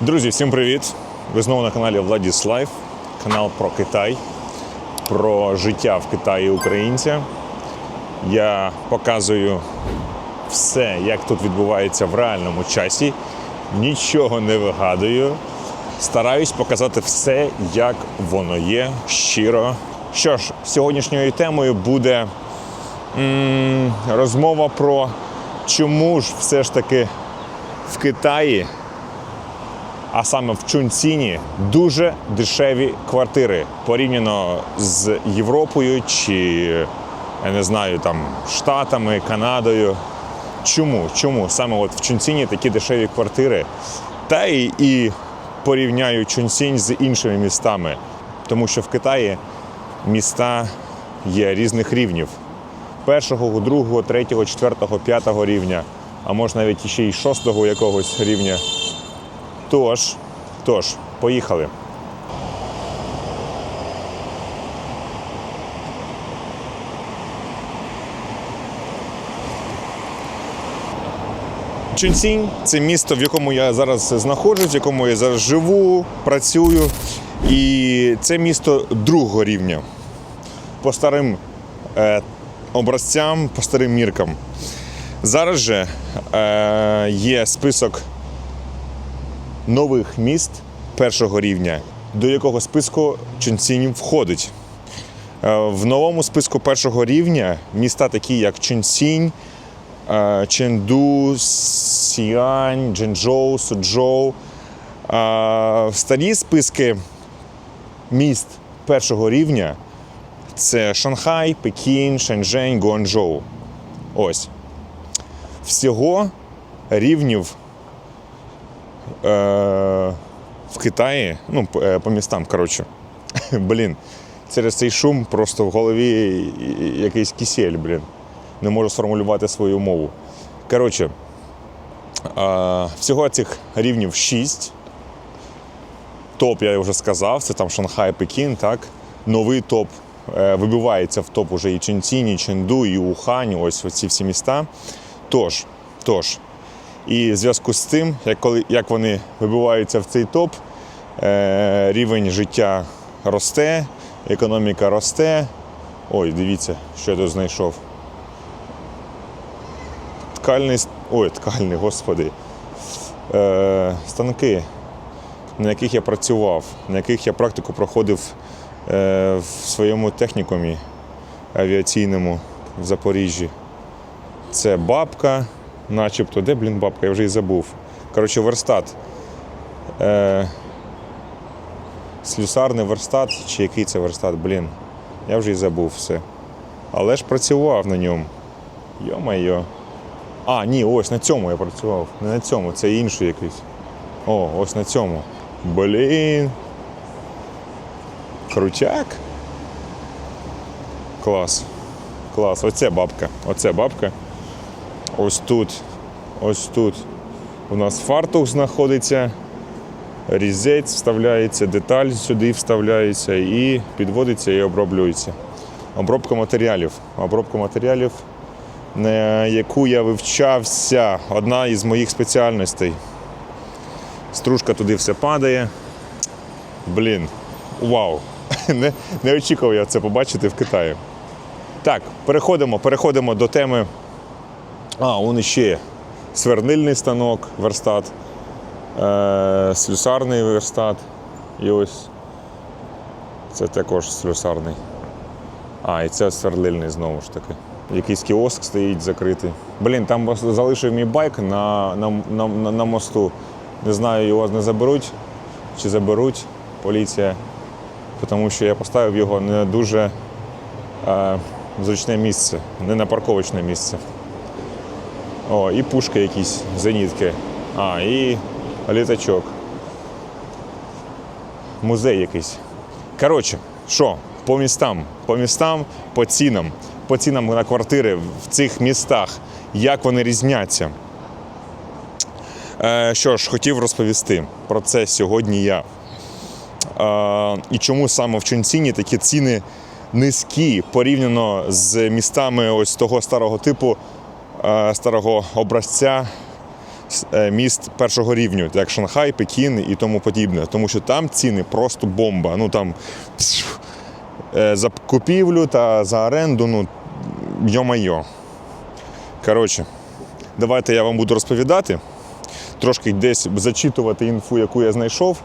Друзі, всім привіт! Ви знову на каналі Владіс Лайф, канал про Китай, про життя в Китаї українця. Я показую все, як тут відбувається в реальному часі. Нічого не вигадую. Стараюсь показати все, як воно є, щиро. Що ж, сьогоднішньою темою буде м, розмова про чому ж все ж таки в Китаї а саме в Чунціні, дуже дешеві квартири порівняно з Європою чи я не знаю там Штатами, Канадою. Чому? Чому саме от в Чунціні такі дешеві квартири? Та і, і порівняю Чунцінь з іншими містами, тому що в Китаї міста є різних рівнів: першого, другого, третього, четвертого, п'ятого рівня, а може навіть ще й шостого якогось рівня. Тож, тож, поїхали. Чунцінь це місто, в якому я зараз знаходжусь, в якому я зараз живу, працюю. І це місто другого рівня. По старим е, образцям, по старим міркам. Зараз же е, є список нових міст першого рівня, до якого списку Чунцінь входить. Е, В новому списку першого рівня міста такі, як Чунцінь, е, Ченду, Сіань, Джинчжоу, Суджоу. Е, Старі списки міст першого рівня це Шанхай, Пекін, Шеньчжень, Гуанчжоу. Ось. Всього рівнів в Китаї, ну, по, е, по містам, коротше. Блін, через цей шум просто в голові якийсь кисель, блін. Не можу сформулювати свою мову. Коротше, е, всього цих рівнів 6. Топ, я вже сказав, це там Шанхай, Пекін, так. Новий топ е, вибивається в топ уже і Ченцінь, і Ченду, і Ухань, ось ці всі міста. Тож, тож, і в зв'язку з тим, як, коли, як вони вибиваються в цей топ, е, рівень життя росте, економіка росте. Ой, дивіться, що я тут знайшов. Ткальний, ой, ткальний, господи. Е, станки, на яких я працював, на яких я практику проходив е, в своєму технікумі авіаційному в Запоріжжі. Це бабка, начебто. Де, блін, бабка? Я вже і забув. Коротше, верстат. Е, слюсарний верстат, чи який це верстат, блін. Я вже і забув все. Але ж працював на ньому. Йо-майо. А, ні, ось на цьому я працював. Не на цьому, це інший якийсь. О, ось на цьому. Блін. Крутяк. Клас. Клас. Оце бабка. Оце бабка. Ось тут. Ось тут. У нас фартух знаходиться. Різець вставляється, деталь сюди вставляється і підводиться і оброблюється. Обробка матеріалів. Обробка матеріалів, на яку я вивчався, одна із моїх спеціальностей. Стружка туди все падає. Блін, вау! Не, не очікував я це побачити в Китаї. Так, переходимо, переходимо до теми. А, он ще свернильний станок, верстат, е, слюсарний верстат. І ось це також слюсарний. А, і це сверлильний знову ж таки. Якийсь кіоск стоїть закритий. Блін, там залишив мій байк на, на, на, на, на мосту. Не знаю, його не заберуть чи заберуть поліція, тому що я поставив його не дуже е, зручне місце, не на парковочне місце. О, і пушки якісь, зенітки. А, і літачок. Музей якийсь. Коротше, що, по містам, по містам, по цінам, по цінам на квартири в цих містах, як вони різняться. Е, що ж, хотів розповісти про це сьогодні я. Е, і чому саме в Чунціні такі ціни низькі порівняно з містами ось того старого типу, старого образця, е, міст першого рівню, як Шанхай, Пекін і тому подібне. Тому що там ціни просто бомба. Ну там е, за купівлю та за оренду, ну йо-майо. Коротше, давайте я вам буду розповідати, трошки десь зачитувати інфу, яку я знайшов.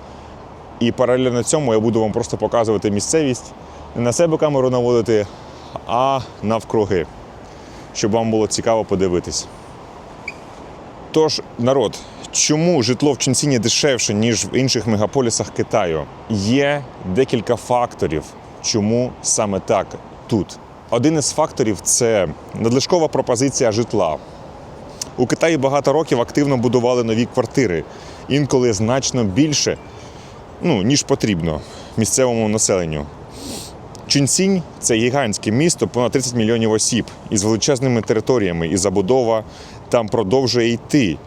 І паралельно цьому я буду вам просто показувати місцевість, не на себе камеру наводити, а навкруги, щоб вам було цікаво подивитись. Тож, народ, чому житло в Чунціні дешевше, ніж в інших мегаполісах Китаю? Є декілька факторів, чому саме так тут. Один із факторів це надлишкова пропозиція житла. У Китаї багато років активно будували нові квартири, інколи значно більше, ну, ніж потрібно місцевому населенню. Чунцінь це гігантське місто, понад 30 мільйонів осіб із величезними територіями, і забудова там продовжує йти.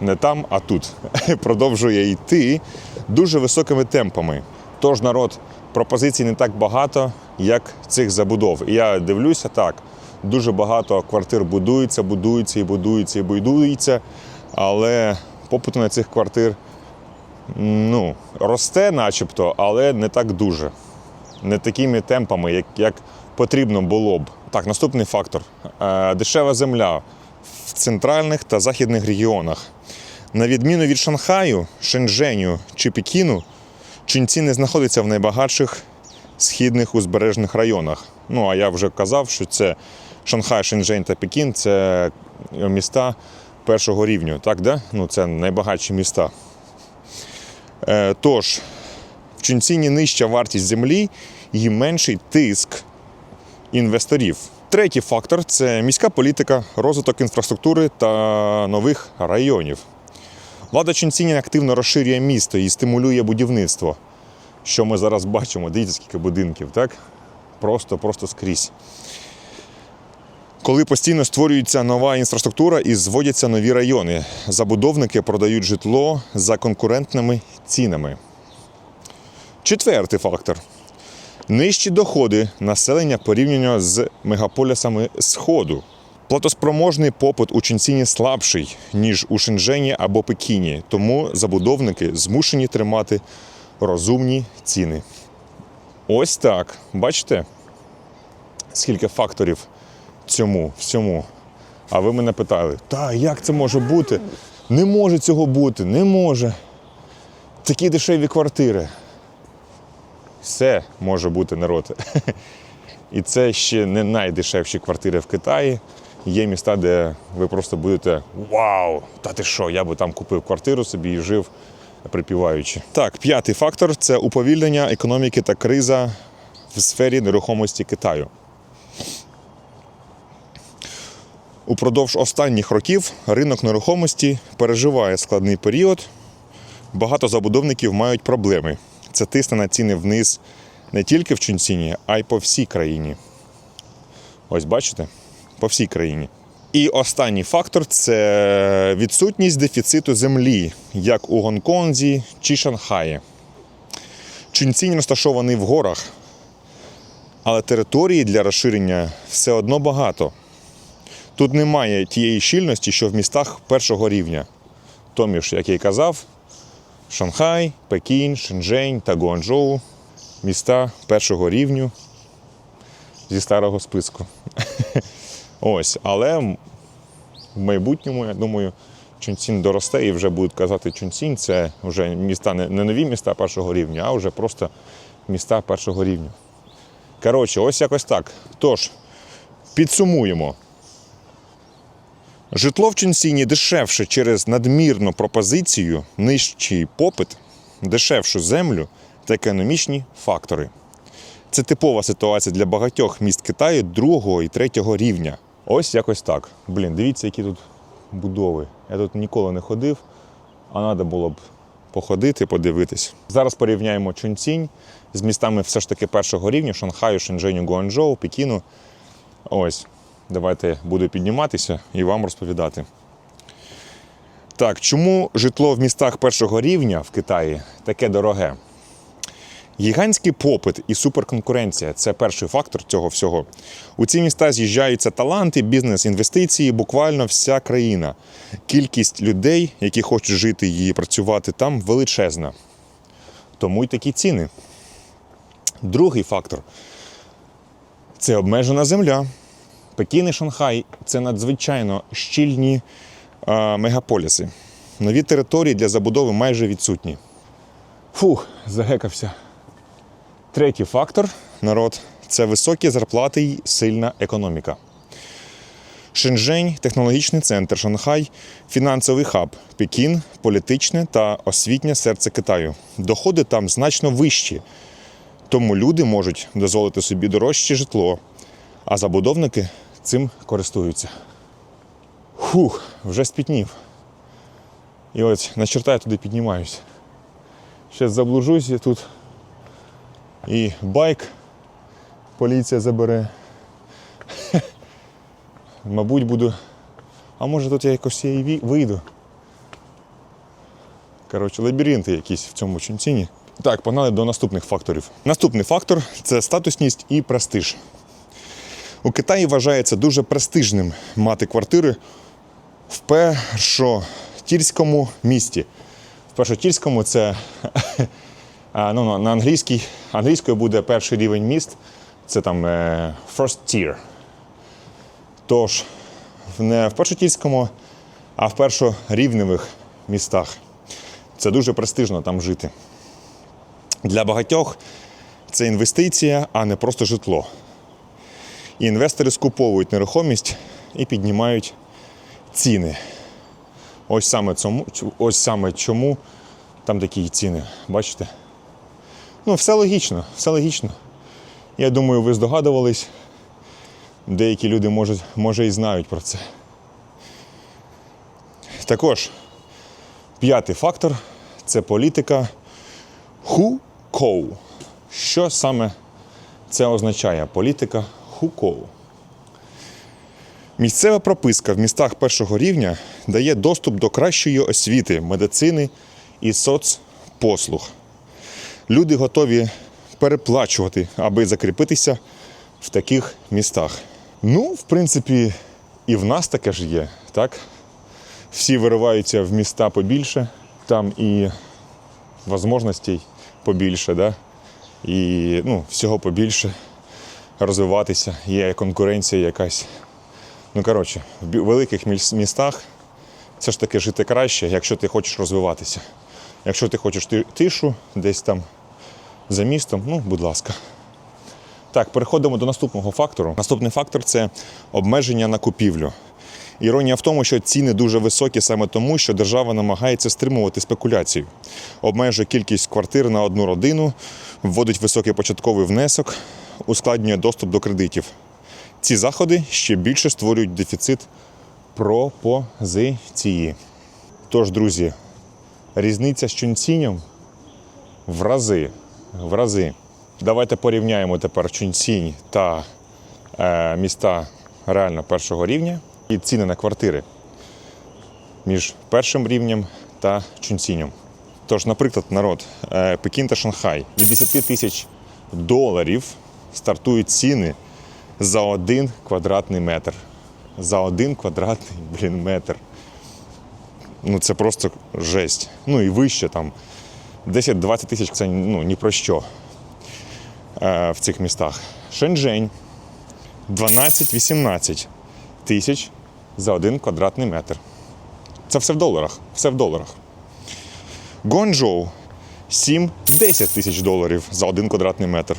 Не там, а тут. продовжує йти дуже високими темпами. Тож народ пропозицій не так багато, як цих забудов. І я дивлюся так. Дуже багато квартир будується, будується і будується і будується, але попит на цих квартир ну, росте, начебто, але не так дуже не такими темпами, як, як потрібно було б. Так, наступний фактор: Е, дешева земля в центральних та західних регіонах. На відміну від Шанхаю, Шенженю чи Пекіну, Чунці не знаходиться в найбагатших східних узбережних районах. Ну а я вже казав, що це Шанхай, Шенжень та Пекін це міста першого рівню. Так, да? ну, це найбагатші міста. Е, тож, Чунціні нижча вартість землі і менший тиск інвесторів. Третій фактор це міська політика, розвиток інфраструктури та нових районів. Влада Чунціні активно розширює місто і стимулює будівництво. Що ми зараз бачимо, дивіться, скільки будинків, так? Просто, просто скрізь. Коли постійно створюється нова інфраструктура і зводяться нові райони, забудовники продають житло за конкурентними цінами. Четвертий фактор. Нижчі доходи населення порівняно з мегаполісами Сходу. Платоспроможний попит у Чунціні слабший, ніж у Шенжені або Пекіні, тому забудовники змушені тримати розумні ціни. Ось так. Бачите, скільки факторів цьому всьому. А ви мене питали, та як це може бути? Не може цього бути, не може. Такі дешеві квартири. Все може бути народ. І це ще не найдешевші квартири в Китаї. Є міста, де ви просто будете Вау! Та ти що, я би там купив квартиру собі і жив припіваючи. Так, п'ятий фактор це уповільнення економіки та криза в сфері нерухомості Китаю. Упродовж останніх років ринок нерухомості переживає складний період. Багато забудовників мають проблеми. Це тисне на ціни вниз не тільки в Чунціні, а й по всій країні. Ось бачите? По всій країні. І останній фактор це відсутність дефіциту землі, як у Гонконзі чи Шанхаї. Чунцінь розташований в горах, але території для розширення все одно багато. Тут немає тієї щільності, що в містах першого рівня. Томіж, як я й казав, Шанхай, Пекін, Шенжень та Гуанчжоу – міста першого рівню зі старого списку. Ось, але в майбутньому, я думаю, Чунцін доросте і вже будуть казати Чунцінь це вже міста не нові міста першого рівня, а вже просто міста першого рівня. Коротше, ось якось так. Тож, підсумуємо. Житло в Чунсіні дешевше через надмірну пропозицію, нижчий попит, дешевшу землю та економічні фактори. Це типова ситуація для багатьох міст Китаю другого і третього рівня. Ось якось так. Блін, дивіться, які тут будови. Я тут ніколи не ходив, а треба було б походити, подивитись. Зараз порівняємо Чунцінь з містами все ж таки першого рівня Шанхаю, Шенженю, Гуанчжоу, Пекіну. Ось. Давайте буду підніматися і вам розповідати. Так, чому житло в містах першого рівня в Китаї таке дороге? Гігантський попит і суперконкуренція це перший фактор цього всього. У ці міста з'їжджаються таланти, бізнес, інвестиції, буквально вся країна. Кількість людей, які хочуть жити і працювати там, величезна. Тому й такі ціни. Другий фактор це обмежена земля. Пекін і Шанхай це надзвичайно щільні е, мегаполіси. Нові території для забудови майже відсутні. Фух, загекався. Третій фактор народ це високі зарплати й сильна економіка. Шенжень технологічний центр, Шанхай фінансовий хаб, Пекін політичне та освітнє серце Китаю. Доходи там значно вищі, тому люди можуть дозволити собі дорожче житло, а забудовники цим користуються. Фух, вже спітнів. І ось на черта я туди піднімаюсь. Зараз заблужусь я тут. І байк поліція забере. Мабуть, буду. А може тут я якось і вийду. Коротше, лабіринти якісь в цьому чунціні. Так, погнали до наступних факторів. Наступний фактор це статусність і престиж. У Китаї вважається дуже престижним мати квартири в першотільському місті. В першотільському це ну, ну, на англійській, англійською буде перший рівень міст. Це там е, first tier. Тож, не в першотільському, а в першорівневих містах. Це дуже престижно там жити. Для багатьох це інвестиція, а не просто житло. І інвестори скуповують нерухомість і піднімають ціни. Ось саме, цьому, ось саме чому там такі ціни. Бачите? Ну, все логічно, все логічно. Я думаю, ви здогадувались. Деякі люди може, може і знають про це. Також п'ятий фактор це політика ху-коу. Що саме це означає? Політика ху-коу. Місцева прописка в містах першого рівня дає доступ до кращої освіти, медицини і соцпослуг. Люди готові переплачувати, аби закріпитися в таких містах. Ну, в принципі, і в нас таке ж є, так? Всі вириваються в міста побільше, там і можливостей побільше, да? і ну, всього побільше розвиватися, є конкуренція якась. Ну, коротше, в великих містах все ж таки жити краще, якщо ти хочеш розвиватися. Якщо ти хочеш тишу десь там за містом, ну, будь ласка. Так, переходимо до наступного фактору. Наступний фактор це обмеження на купівлю. Іронія в тому, що ціни дуже високі саме тому, що держава намагається стримувати спекуляцію, обмежує кількість квартир на одну родину, вводить високий початковий внесок, ускладнює доступ до кредитів. Ці заходи ще більше створюють дефіцит пропозиції. Тож, друзі, різниця з чунцінням в рази. В рази. Давайте порівняємо тепер Чунцінь та е, міста реально першого рівня і ціни на квартири між першим рівнем та Чунцінем. Тож, наприклад, народ, е, Пекін та Шанхай від 10 тисяч доларів стартують ціни за один квадратний метр. За один квадратний блін, метр. Ну це просто жесть. Ну і вище там 10-20 тисяч це ну, ні про що е, в цих містах. Шенжень 12-18 тисяч за один квадратний метр. Це все в доларах. Все в доларах. Гонжоу 7-10 тисяч доларів за один квадратний метр.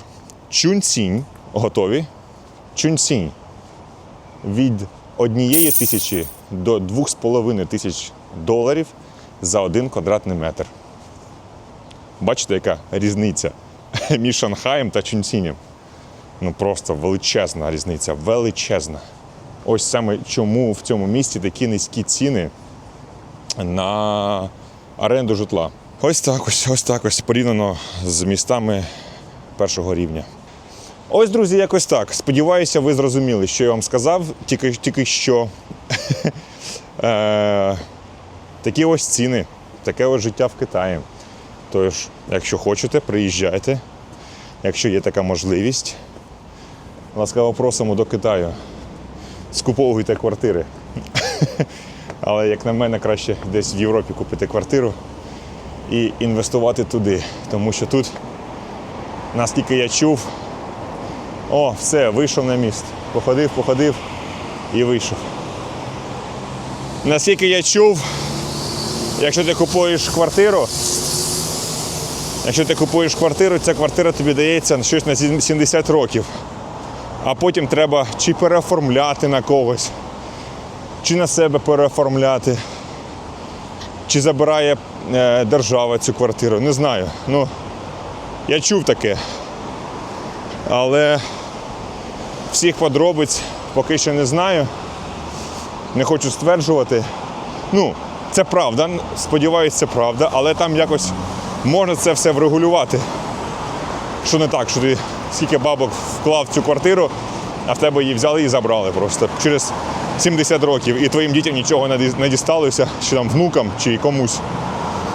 Чунцінь готові. Чунцінь від однієї тисячі до двох з половиною тисяч доларів за один квадратний метр. Бачите, яка різниця між Шанхаєм та Чунцінем? Ну просто величезна різниця, величезна. Ось саме чому в цьому місті такі низькі ціни на оренду житла. Ось так ось, ось так ось порівняно з містами першого рівня. Ось, друзі, якось так. Сподіваюся, ви зрозуміли, що я вам сказав, тільки, тільки що. Е, Такі ось ціни, таке ось життя в Китаї. Тож, якщо хочете, приїжджайте, якщо є така можливість, ласкаво просимо до Китаю. Скуповуйте квартири. Але, як на мене, краще десь в Європі купити квартиру і інвестувати туди. Тому що тут, наскільки я чув, о, все, вийшов на міст. Походив, походив і вийшов. Наскільки я чув, якщо ти купуєш квартиру, якщо ти купуєш квартиру, ця квартира тобі дається щось на 70 років. А потім треба чи переоформляти на когось, чи на себе переоформляти, чи забирає е, держава цю квартиру. Не знаю. Ну, я чув таке. Але всіх подробиць поки що не знаю. Не хочу стверджувати. Ну, це правда, сподіваюся, це правда, але там якось можна це все врегулювати. Що не так, що ти скільки бабок вклав в цю квартиру, а в тебе її взяли і забрали просто через 70 років, і твоїм дітям нічого не дісталося, чи там внукам, чи комусь.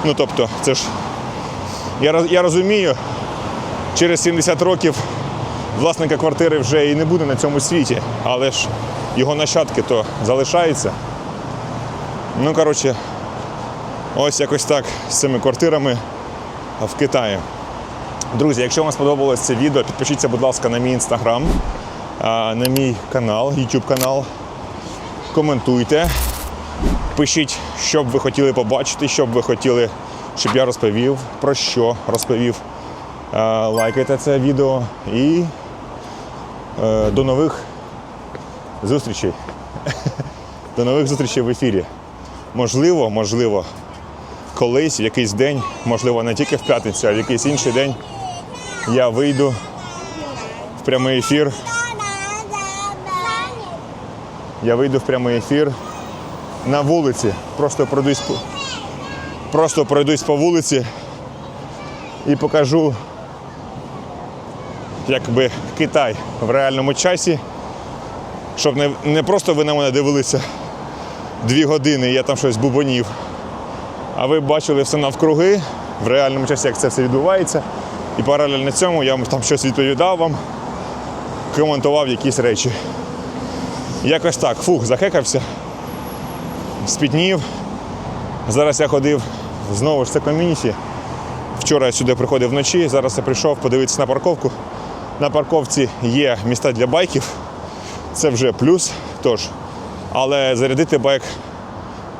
Ну тобто, це ж. Я, я розумію, через 70 років власника квартири вже і не буде на цьому світі, але ж його нащадки то залишаються. Ну, коротше, ось якось так з цими квартирами в Китаї. Друзі, якщо вам сподобалось це відео, підпишіться, будь ласка, на мій інстаграм, на мій канал, YouTube канал. Коментуйте, пишіть, що б ви хотіли побачити, що б ви хотіли, щоб я розповів, про що розповів. Е, Лайкайте це відео і е, до нових зустрічей. До нових зустрічей в ефірі. Можливо, можливо, колись, в якийсь день, можливо, не тільки в п'ятницю, а в якийсь інший день я вийду в прямий ефір. Я вийду в прямий ефір на вулиці. Просто пройдусь, просто пройдусь по вулиці і покажу якби Китай в реальному часі, щоб не, не просто ви на мене дивилися дві години, я там щось бубонів, а ви бачили все навкруги в реальному часі, як це все відбувається. І паралельно цьому я там щось відповідав вам, коментував якісь речі. Якось так, фух, захекався, спітнів. Зараз я ходив знову ж це ком'юніті. Вчора я сюди приходив вночі, зараз я прийшов подивитися на парковку. На парковці є міста для байків, це вже плюс. Тож, але зарядити байк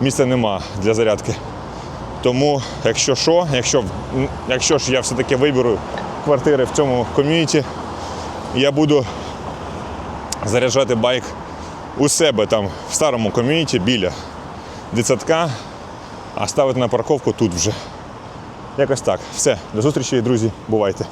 місця нема для зарядки. Тому, якщо що, якщо, якщо ж я все-таки виберу квартири в цьому ком'юніті, я буду заряджати байк у себе там в старому ком'юніті біля дитсадка, а ставити на парковку тут вже. Якось так. Все, до зустрічі, друзі. Бувайте.